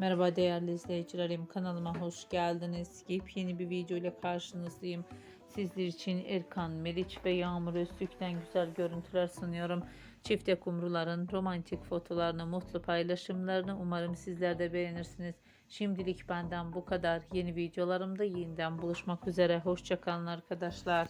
Merhaba değerli izleyicilerim kanalıma hoş geldiniz. Yepyeni bir video ile karşınızdayım. Sizler için Erkan, Meriç ve Yağmur Öztürk'ten güzel görüntüler sunuyorum. Çifte kumruların romantik fotolarını, mutlu paylaşımlarını umarım sizler de beğenirsiniz. Şimdilik benden bu kadar. Yeni videolarımda yeniden buluşmak üzere. Hoşçakalın arkadaşlar.